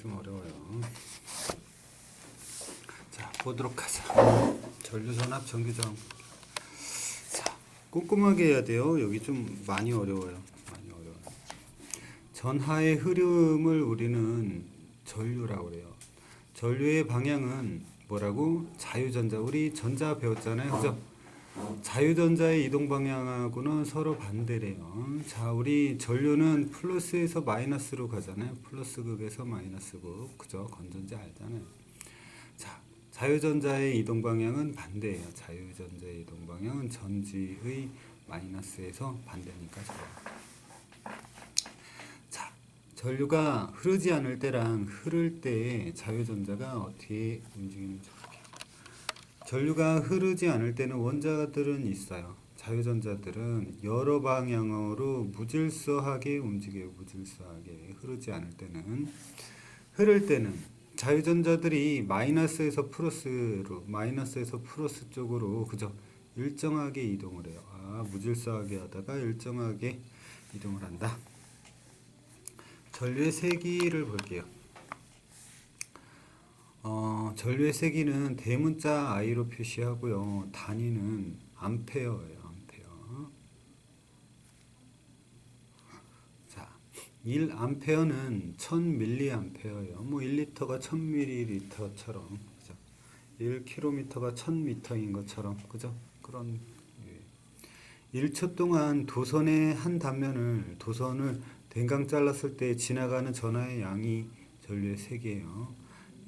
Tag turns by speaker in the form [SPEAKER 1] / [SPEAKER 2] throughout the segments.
[SPEAKER 1] 좀 어려워요. 자, 보도록 하자. 전류 전압 전기 저항. 자, 꼼꼼하게 해야 돼요. 여기 좀 많이 어려워요. 많이 어려워요. 전하의 흐름을 우리는 전류라고 그래요. 전류의 방향은 뭐라고? 자유전자. 우리 전자 배웠잖아요. 그죠? 자유전자의 이동 방향하고는 서로 반대래요. 자, 우리 전류는 플러스에서 마이너스로 가잖아요. 플러스 극에서 마이너스 극. 그죠? 건전지 알잖아요. 자, 자유전자의 이동 방향은 반대예요. 자유전자의 이동 방향은 전지의 마이너스에서 반대니까 좋아요. 자, 전류가 흐르지 않을 때랑 흐를 때 자유전자가 어떻게 움직이는지. 전류가 흐르지 않을 때는 원자들은 있어요. 자유전자들은 여러 방향으로 무질서하게 움직여요. 무질서하게 흐르지 않을 때는 흐를 때는 자유전자들이 마이너스에서 플러스로 마이너스에서 플러스 쪽으로 그죠 일정하게 이동을 해요. 아 무질서하게 하다가 일정하게 이동을 한다. 전류의 세기를 볼게요. 어, 전류의 세기는 대문자 I로 표시하고요. 단위는 암페어예요. 암페어. 자, 1 암페어는 1000mA예요. 뭐 1리터가 1000ml처럼 그죠? 1km가 1000m인 것처럼 그죠? 그런 예. 1초 동안 도선의 한 단면을 도선을 댕강 잘랐을 때 지나가는 전하의 양이 전류의 세기예요.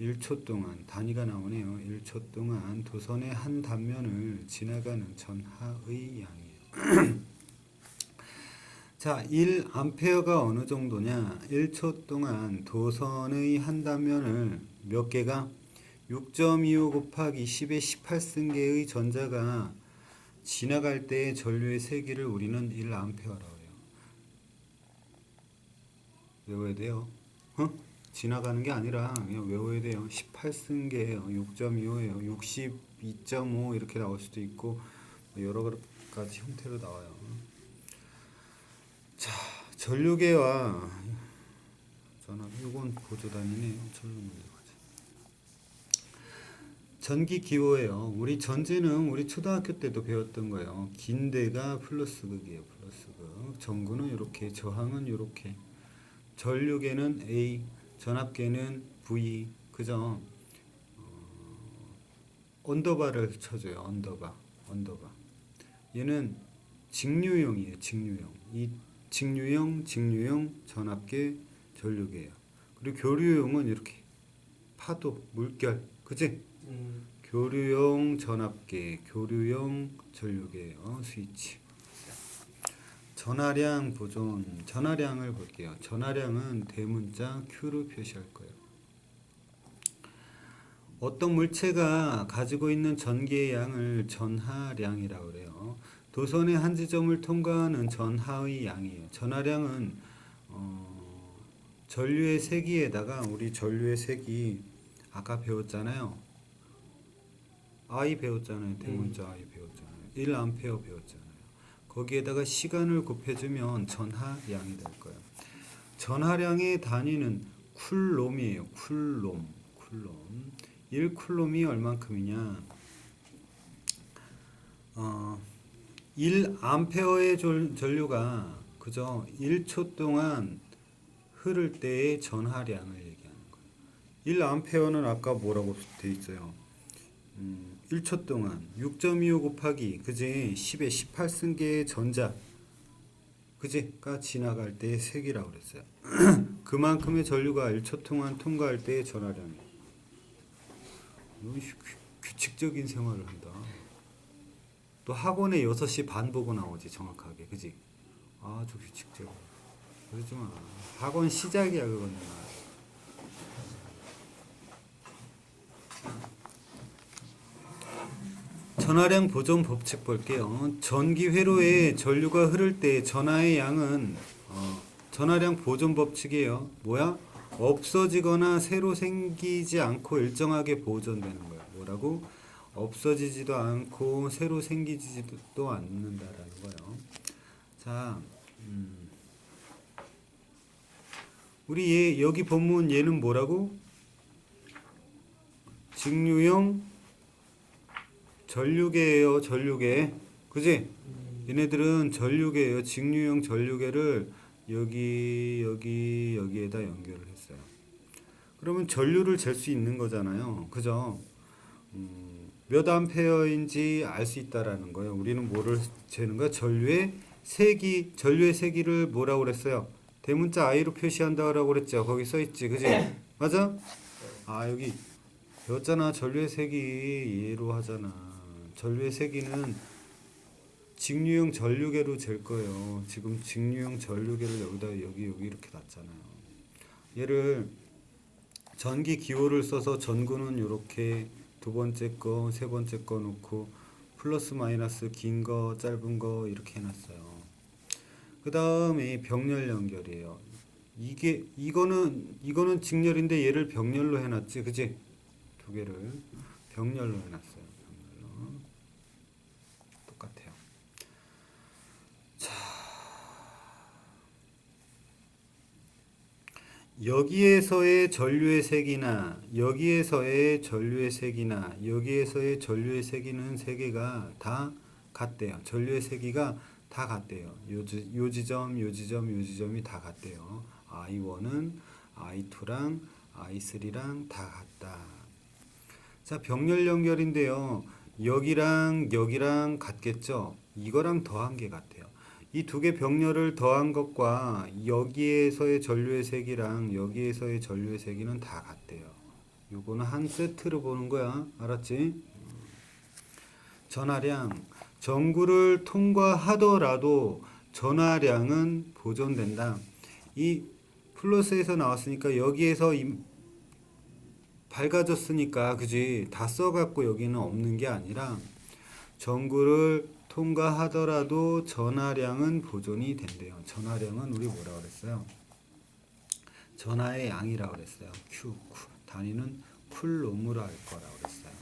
[SPEAKER 1] 1초 동안 단위가 나오네요. 1초 동안 도선의 한 단면을 지나가는 전하의 양이에요. 자, 1암페어가 어느 정도냐? 1초 동안 도선의 한 단면을 몇 개가 6.25 곱하기 10의 18승계의 전자가 지나갈 때 전류의 세기를 우리는 1암페어라고 해요. 외워야 돼요. 어? 지나가는 게 아니라 그냥 외워야 돼요. 18승계예요. 6.25예요. 62.5 이렇게 나올 수도 있고 뭐 여러 가지 형태로 나와요. 자, 전류계와 전압 이건 보조단이네요. 전류 문제까지. 전기 기호예요. 우리 전지는 우리 초등학교 때도 배웠던 거예요. 긴데가 플러스 극이에요. 플러스 극. 전구는 이렇게, 저항은 이렇게. 전류계는 A, 전압계는 V. 그죠? 어, 언더바를 쳐줘요. 언더바. 언더바. 얘는 직류형이에요. 직류형. 이 직류형, 직류형, 전압계, 전류계예요. 그리고 교류형은 이렇게 파도, 물결, 그지?
[SPEAKER 2] 음,
[SPEAKER 1] 교류형 전압계, 교류형 전류계예요. 스위치. 전하량 보존, 전하량을 볼게요. 전하량은 대문자 Q로 표시할 거예요. 어떤 물체가 가지고 있는 전기의 양을 전하량이라고 그래요. 도선의 한 지점을 통과하는 전하의 양이에요. 전하량은 어, 전류의 세기에다가 우리 전류의 세기 아까 배웠잖아요. I 배웠잖아요. 대문자 I 배웠잖아요. 1암페어 배웠잖아요. 거기에다가 시간을 곱해주면 전하량이 될 거예요. 전하량의 단위는 쿨롬이에요. 쿨롬. 쿨롬. 1쿨롬이 얼만큼이냐? 어, 1암페어의 전- 전류가 그죠? 1초 동안 흐를 때의 전하량을 얘기하는 거예요. 1암페어는 아까 뭐라고 돼 있어요? 음, 1초 동안 6.25 곱하기 그지 10의 18승계의 전자 그지가 지나갈 때의 세기라고 그랬어요. 그만큼의 전류가 1초 동안 통과할 때의 규- 규칙적인 생활을 한다. 또 학원에 6시 반 보고 나오지 정확하게 그지? 아주 규칙적으로 그러지 마. 학원 시작이야 그거 전하량 보존 법칙 볼게요. 전기 회로에 전류가 흐를 때 전하의 양은 어, 전하량 보존 법칙이에요. 뭐야? 없어지거나 새로 생기지 않고 일정하게 보존되는 거야. 뭐라고? 없어지지도 않고 새로 생기지도 않는다라는 거예요. 자, 음, 우리 얘 여기 본문 얘는 뭐라고? 직류형 전류계예요. 전류계. 그지? 얘네들은 전류계예요. 직류형 전류계를 여기 여기 여기에다 연결을 했어요. 그러면 전류를 잴 수 있는 거잖아요. 그죠? 음, 몇 암페어인지 알 수 있다라는 거예요. 우리는 뭐를 재는 거야? 전류의 세기, 전류의 세기를 뭐라고 그랬어요? 대문자 I로 표시한다라고 그랬죠. 거기 써 있지. 그지? 맞아? 아, 여기 배웠잖아. 전류의 세기 얘로 하잖아. 전류의 세기는 직류형 전류계로 잴 거예요. 지금 직류형 전류계를 여기다 여기 여기 이렇게 놨잖아요. 얘를 전기 기호를 써서 전구는 이렇게 두 번째 거, 세 번째 거 놓고 플러스 마이너스 긴 거, 짧은 거 이렇게 해놨어요. 그 다음에 병렬 연결이에요. 이게 이거는 이거는 직렬인데 얘를 병렬로 해놨지, 그지? 두 개를 병렬로 해놨어요. 병렬로 똑같아요. 여기에서의 전류의 색이나 여기에서의 전류의 색이나 여기에서의 전류의 색이는 세 개가 다 같대요. 전류의 세기가 다 같대요. 요, 지, 요 지점, 요 지점, 요 지점이 다 같대요. I1은 I2랑 I3랑 다 같다. 자, 병렬 연결인데요. 여기랑 여기랑 같겠죠? 이거랑 더한 게 같아요. 이 두 개 병렬을 더한 것과 여기에서의 전류의 색이랑 여기에서의 전류의 색이는 다 같대요. 요거는 한 세트로 보는 거야. 알았지? 전하량 전구를 통과하더라도 전하량은 보존된다. 이 플러스에서 나왔으니까 여기에서 이 밝아졌으니까 그지 다 써갖고 여기는 없는 게 아니라 전구를 통과하더라도 전하량은 보존이 된대요. 전하량은 우리 뭐라 그랬어요? 전하의 양이라고 그랬어요. Q, Q 단위는 쿨롬으로 할 거라고 그랬어요.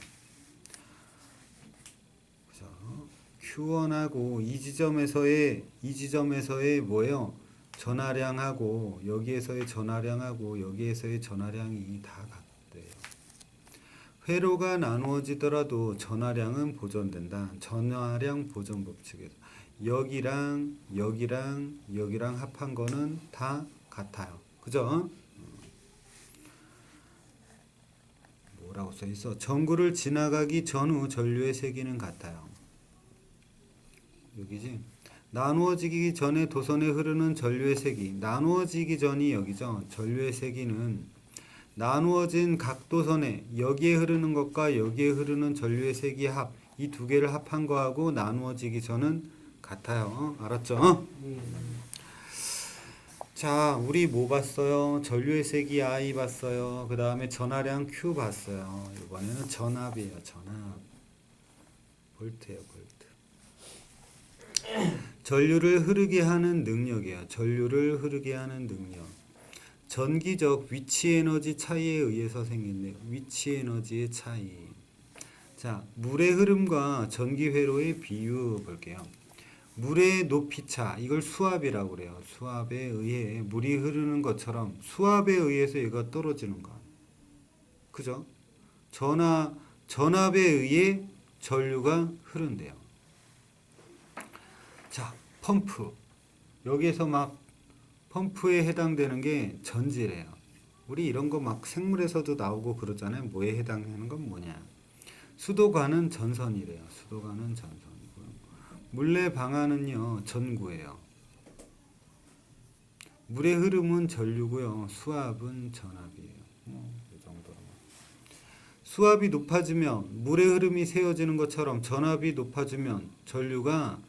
[SPEAKER 1] 그죠? Q1하고 이 지점에서의 이 지점에서의 뭐예요? 전하량하고 여기에서의 전하량하고 여기에서의 전하량이 다 같대요. 회로가 나누어지더라도 전하량은 보존된다. 전하량 보존 법칙에서 여기랑 여기랑 여기랑 합한 거는 다 같아요. 그죠? 뭐라고 써 있어? 전구를 지나가기 전후 전류의 세기는 같아요. 여기지? 나누어지기 전에 도선에 흐르는 전류의 세기. 나누어지기 전이 여기죠. 전류의 세기는 나누어진 각 도선에 여기에 흐르는 것과 여기에 흐르는 전류의 세기 합. 이 두 개를 합한 거하고 나누어지기 전은 같아요. 알았죠? 자, 우리 뭐 봤어요? 전류의 세기 I 봤어요. 그 다음에 전하량 Q 봤어요. 이번에는 전압이에요. 전압. 볼트예요. 볼트. 전류를 흐르게 하는 능력이에요. 전류를 흐르게 하는 능력. 전기적 위치 에너지 차이에 의해서 생긴대요. 위치 에너지의 차이. 자, 물의 흐름과 전기 회로의 비유 볼게요. 물의 높이 차 이걸 수압이라고 그래요. 수압에 의해 물이 흐르는 것처럼 수압에 의해서 얘가 떨어지는 거. 그죠? 전압 전압에 의해 전류가 흐른대요. 자, 펌프. 여기에서 막 펌프에 해당되는 게 전지래요. 우리 이런 거 막 생물에서도 나오고 그러잖아요. 뭐에 해당하는 건 뭐냐? 수도관은 전선이래요. 수도관은 전선이고요. 물레 방아는요 전구예요. 물의 흐름은 전류고요. 수압은 전압이에요. 뭐, 이 정도로. 수압이 높아지면 물의 흐름이 세워지는 것처럼 전압이 높아지면 전류가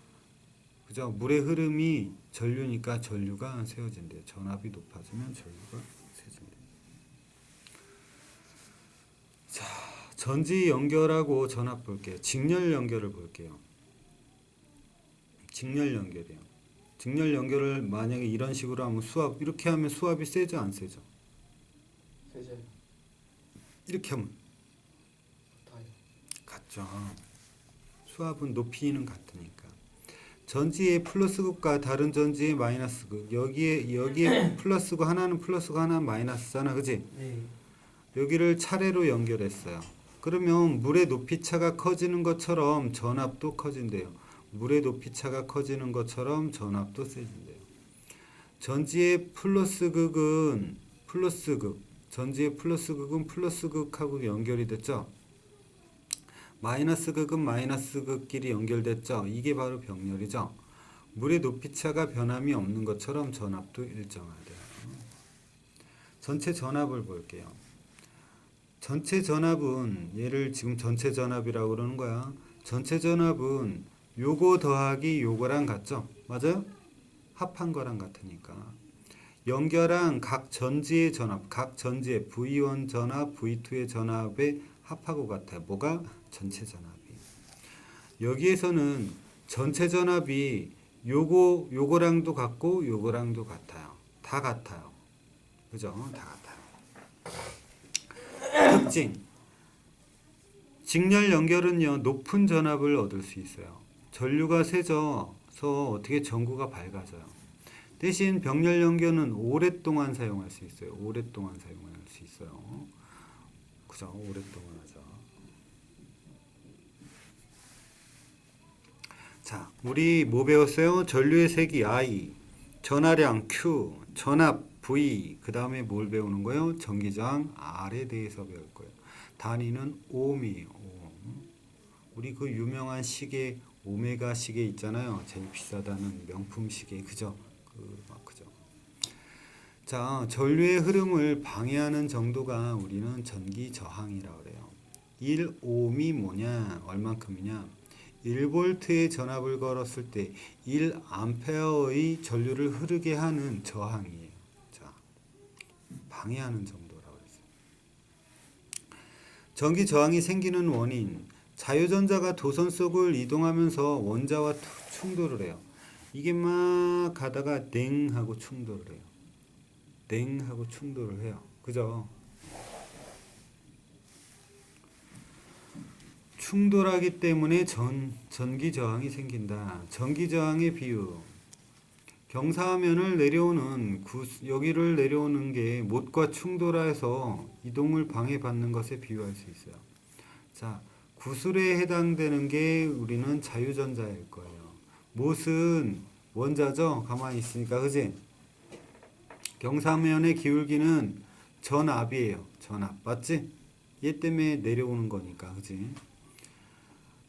[SPEAKER 1] 그죠? 물의 흐름이 전류니까 전류가 세워진대요. 전압이 높아지면 전류가 세워진대요. 자, 전지 연결하고 전압 볼게요. 직렬 연결을 볼게요. 직렬 연결이요. 직렬 연결을 만약에 이런 식으로 하면 수압 이렇게 하면 수압이 세죠, 안 세죠?
[SPEAKER 2] 세제
[SPEAKER 1] 이렇게 하면. 같죠. 수압은 높이는 같으니까. 전지의 플러스극과 다른 전지의 마이너스극 여기에 여기에 플러스고 하나는 플러스고 하나는 마이너스잖아. 그지?
[SPEAKER 2] 네.
[SPEAKER 1] 여기를 차례로 연결했어요. 그러면 물의 높이차가 커지는 것처럼 전압도 커진대요. 물의 높이차가 커지는 것처럼 전압도 세진대요. 전지의 플러스극은 플러스극 전지의 플러스극은 플러스극하고 연결이 됐죠 마이너스 극은 마이너스 극끼리 연결됐죠. 이게 바로 병렬이죠. 물의 높이차가 변함이 없는 것처럼 전압도 일정하대요. 전체 전압을 볼게요. 전체 전압은 얘를 지금 전체 전압이라고 그러는 거야. 전체 전압은 요거 더하기 요거랑 같죠? 맞아요? 합한 거랑 같으니까. 연결한 각 전지의 전압, 각 전지의 V1 전압, V2의 전압에 합하고 같아요. 뭐가? 전체 전압이. 여기에서는 전체 전압이 요거 요거랑도 같고 요거랑도 같아요. 다 같아요. 그죠? 다 같아요. 특징. 직렬 연결은요 높은 전압을 얻을 수 있어요. 전류가 세져서 어떻게 전구가 밝아져요. 대신 병렬 연결은 오랫동안 사용할 수 있어요. 오랫동안 사용할 수 있어요. 그죠? 오랫동안 하죠. 자, 우리 뭐 배웠어요? 전류의 색이 I, 전하량 Q, 전압 V, 그 다음에 뭘 배우는 거예요? 전기저항 R에 대해서 배울 거예요. 단위는 옴이에요. 옴. 우리 그 유명한 시계 오메가 시계 있잖아요. 제일 비싸다는 명품 시계, 그죠? 그? 자, 전류의 흐름을 방해하는 정도가 우리는 전기 저항이라고 그래요. 1옴이 뭐냐? 얼만큼이냐? 1볼트의 전압을 걸었을 때 1암페어의 전류를 흐르게 하는 저항이에요. 자, 방해하는 정도라고 했어요. 전기 저항이 생기는 원인 자유전자가 도선 속을 이동하면서 원자와 투- 충돌을 해요. 이게 막 가다가 땡 하고 충돌을 해요. 땡 하고 충돌을 해요. 그죠? 충돌하기 때문에 전 전기 저항이 생긴다. 전기 저항의 비유. 경사면을 내려오는 구, 여기를 내려오는 게 못과 충돌해서 이동을 방해받는 것에 비유할 수 있어요. 자, 구슬에 해당되는 게 우리는 자유전자일 거예요. 못은 원자죠. 가만히 있으니까 그지? 경사면의 기울기는 전압이에요. 전압 맞지? 얘 때문에 내려오는 거니까 그지?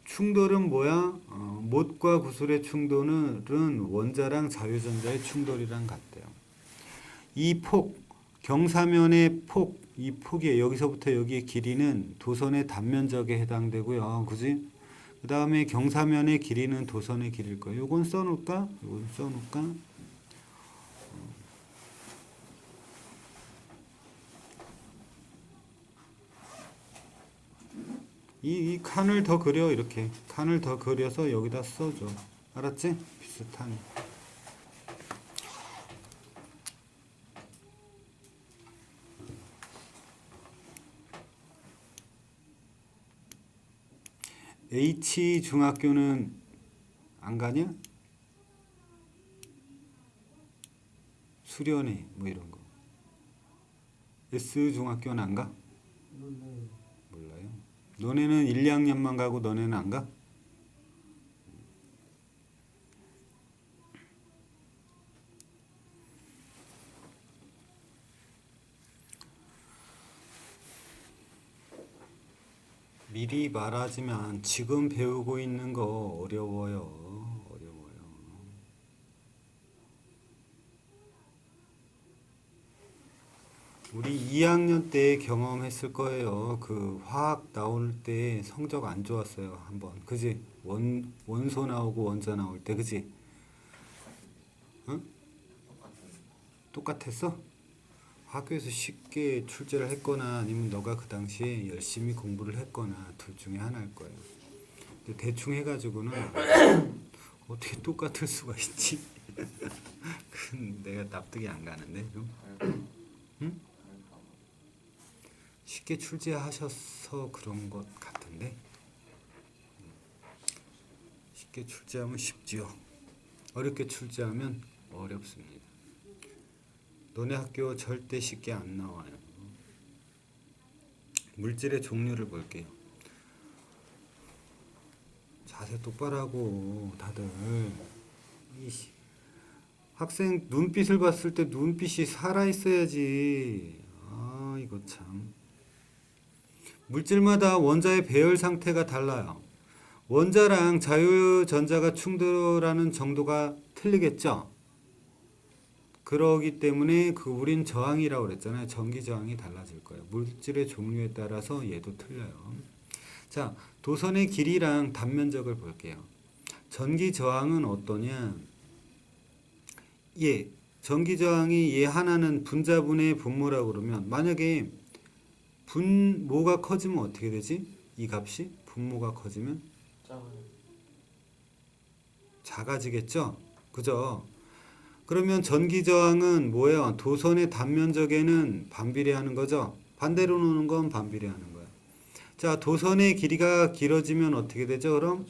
[SPEAKER 1] 충돌은 뭐야? 어, 못과 구슬의 충돌은 원자랑 자유전자의 충돌이랑 같대요. 이 폭, 경사면의 폭, 이 폭이 여기서부터 여기의 길이는 도선의 단면적에 해당되고요. 그지? 그 다음에 경사면의 길이는 도선의 길일 거예요. 요건 써놓을까? 요건 써놓을까? 이, 이 칸을 더 그려 이렇게 칸을 더 그려서 여기다 써줘 알았지? 비슷하네 H 중학교는 안 가냐? 수련회 뭐 이런 거 S 중학교는 안 가? 너네는 1, 2학년만 가고 너네는 안 가? 미리 말하지만 지금 배우고 있는 거. 어려워요. 우리 2학년 때 경험했을 거예요. 그 화학 나올 때 성적 안 좋았어요. 한번. 그지? 원 원소 나오고 원자 나올 때 그지? 응? 똑같았어? 학교에서 쉽게 출제를 했거나 아니면 너가 그 당시에 열심히 공부를 했거나 둘 중에 하나일 거예요. 대충 해가지고는 어떻게 똑같을 수가 있지? 내가 납득이 안 가는데 좀. 응? 쉽게 출제하셔서 그런 것 같은데 쉽게 출제하면 쉽지요. 어렵게 출제하면 어렵습니다. 너네 학교 절대 쉽게 안 나와요. 물질의 종류를 볼게요. 자세 똑바로 하고 다들 이씨. 학생 눈빛을 봤을 때 눈빛이 살아 있어야지. 아 이거 참. 물질마다 원자의 배열 상태가 달라요. 원자랑 자유전자가 충돌하는 정도가 틀리겠죠. 그러기 때문에 그 우린 저항이라고 그랬잖아요. 전기 저항이 달라질 거예요. 물질의 종류에 따라서 얘도 틀려요. 자, 도선의 길이랑 단면적을 볼게요. 전기 저항은 어떠냐? 예, 전기 저항이 얘 하나는 분자분의 분모라고 그러면 만약에 분모가 커지면 어떻게 되지? 이 값이 분모가 커지면. 작아지겠죠? 그죠? 그러면 전기 저항은 뭐예요? 도선의 단면적에는 반비례하는 거죠? 반대로 노는 건 반비례하는 거예요. 자, 도선의 길이가 길어지면 어떻게 되죠? 그럼.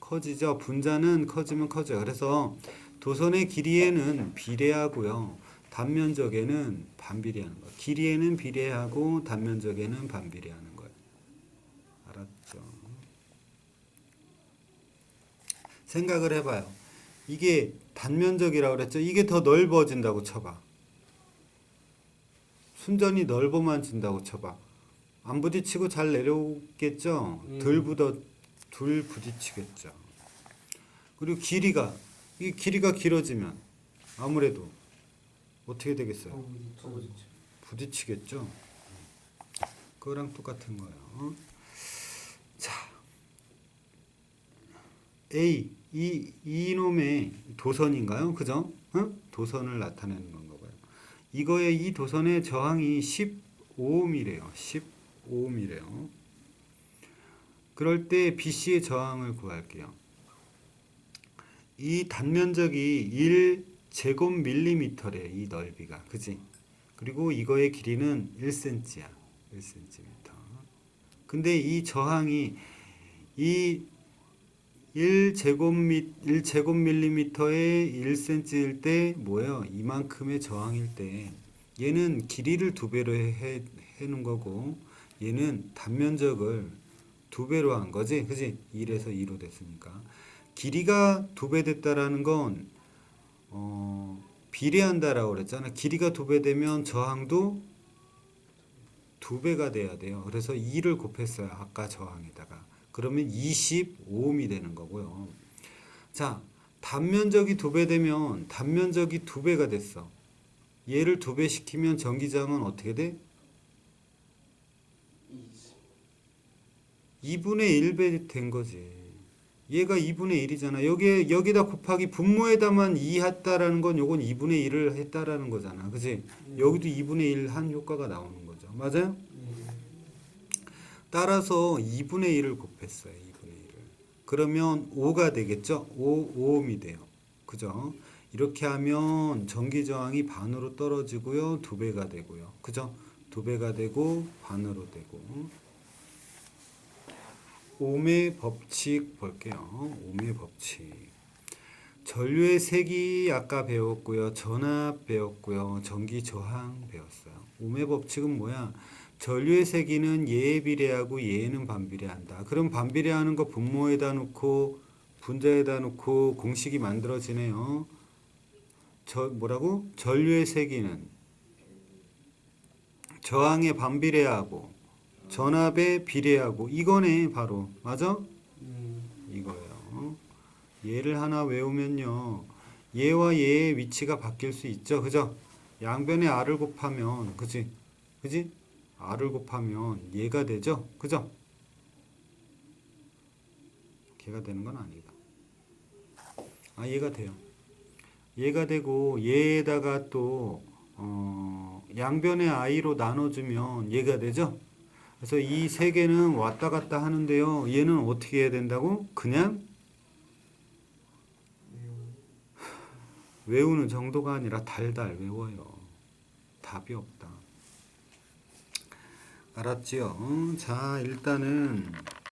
[SPEAKER 1] 커지죠. 분자는 커지면 커져요. 그래서 도선의 길이에는 비례하고요. 단면적에는 반비례하는 거예요. 길이에는 비례하고 단면적에는 반비례하는 거예요. 알았죠? 생각을 해봐요. 이게 단면적이라고 그랬죠. 이게 더 넓어진다고 쳐봐. 순전히 넓어만 진다고 쳐봐. 안 부딪히고 잘 내려오겠죠.
[SPEAKER 2] 음.
[SPEAKER 1] 덜 부딪 둘 부딪히겠죠. 그리고 길이가 이 길이가 길어지면 아무래도 어떻게 되겠어요?
[SPEAKER 2] 더 부딪혀.
[SPEAKER 1] 부딪히겠죠. 그거랑 똑같은 거예요. 자, A 이 이놈의 도선인가요? 그죠? 응? 도선을 나타내는 건가 봐요. 이거의 이 도선의 저항이 15ohm이래요. 15ohm이래요. 그럴 때 BC의 저항을 구할게요. 이 단면적이 1 제곱 밀리미터래 이 넓이가 그지? 그리고 이거의 길이는 1cm야. 1cm. 근데 이 저항이 이 1제곱미 1제곱밀리미터에 1cm일 때 뭐예요? 이만큼의 저항일 때 얘는 길이를 두 배로 해, 해 놓은 거고 얘는 단면적을 두 배로 한 거지. 그지? 1에서 2로 됐으니까. 길이가 두 배 됐다라는 건 어, 비례한다라고 그랬잖아. 길이가 두 배 되면 저항도 두 배가 돼야 돼요. 그래서 2를 곱했어요. 아까 저항에다가. 그러면 25ohm이 되는 거고요. 자, 단면적이 두 배 되면 단면적이 두 배가 됐어. 얘를 두 배 시키면 전기장은 어떻게 돼?
[SPEAKER 2] 20.
[SPEAKER 1] 2분의 1배 된 거지. 얘가 2분의 1이잖아. 여기에 여기다 곱하기 분모에다만 2 했다라는 건 요건 2분의 1을 했다라는 거잖아. 그지? 여기도 2분의 1 한 효과가 나오는 거죠. 맞아요?
[SPEAKER 2] 네.
[SPEAKER 1] 따라서 2분의 1을 곱했어요. 2분의 1을. 그러면 5가 되겠죠? 5 5ohm이 돼요. 그죠? 이렇게 하면 전기 저항이 반으로 떨어지고요. 두 배가 되고요. 그죠? 두 배가 되고 반으로 되고. 옴의 법칙 볼게요. 옴의 법칙. 전류의 색이 아까 배웠고요. 전압 배웠고요. 전기 저항 배웠어요. 옴의 법칙은 뭐야? 전류의 세기는 얘에 비례하고 얘는 반비례한다. 그럼 반비례하는 거 분모에다 놓고 분자에다 놓고 공식이 만들어지네요. 저 뭐라고? 전류의 세기는 저항에 반비례하고 전압에 비례하고 이거네 바로 맞아?
[SPEAKER 2] 음.
[SPEAKER 1] 이거예요. 얘를 하나 외우면요. 얘와 얘의 위치가 바뀔 수 있죠. 그죠? 양변에 r을 곱하면 그지? 그지? r을 곱하면 얘가 되죠. 그죠? 걔가 되는 건 아니다. 아 얘가 돼요. 얘가 되고 얘에다가 또 어, 양변의 i로 나눠주면 얘가 되죠. 그래서 이 세 개는 왔다 갔다 하는데요. 얘는 어떻게 해야 된다고? 그냥 외우는 정도가 아니라 달달 외워요. 답이 없다. 알았지요? 자, 일단은